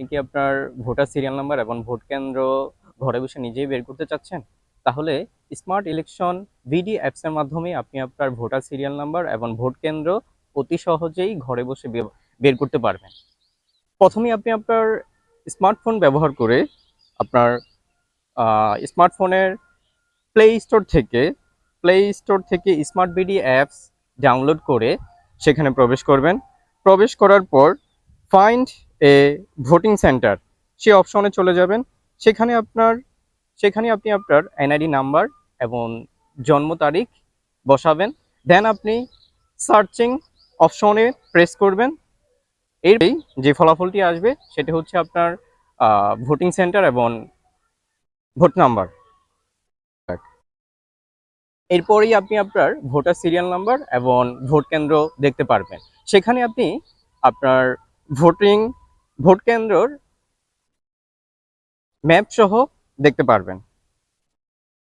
আপনি কি আপনার ভোটার সিরিয়াল নাম্বার এবং ভোট কেন্দ্র ঘরে বসে নিজেই বের করতে চাচ্ছেন? তাহলে স্মার্ট ইলেকশন ভিডি অ্যাপসের মাধ্যমে আপনি আপনার ভোটার সিরিয়াল নাম্বার এবং ভোট কেন্দ্র অতি সহজেই ঘরে বসে বের করতে পারবেন। প্রথমে আপনি আপনার স্মার্টফোন ব্যবহার করে আপনার স্মার্টফোনের প্লে স্টোর থেকে প্লে স্টোর থেকে স্মার্ট বিডি অ্যাপস ডাউনলোড করে সেখানে প্রবেশ করবেন। প্রবেশ করার পর ফাইন্ড এ ভোটিং সেন্টার সেই অপশনে চলে যাবেন। সেখানে আপনার, সেখানে আপনি আপনার এনআইডি নাম্বার এবং জন্ম তারিখ বসাবেন। দেন আপনি সার্চিং অপশনে প্রেস করবেন। এরই যে ফলাফলটি আসবে, সেটা হচ্ছে আপনার ভোটিং সেন্টার এবং ভোট নাম্বার এরপরেই আপনি আপনার ভোটার সিরিয়াল নাম্বার এবং ভোট কেন্দ্র দেখতে পারবেন। সেখানে আপনি আপনার ভোটিং ভোট কেন্দ্রর ম্যাপ সহ দেখতে পারবেন।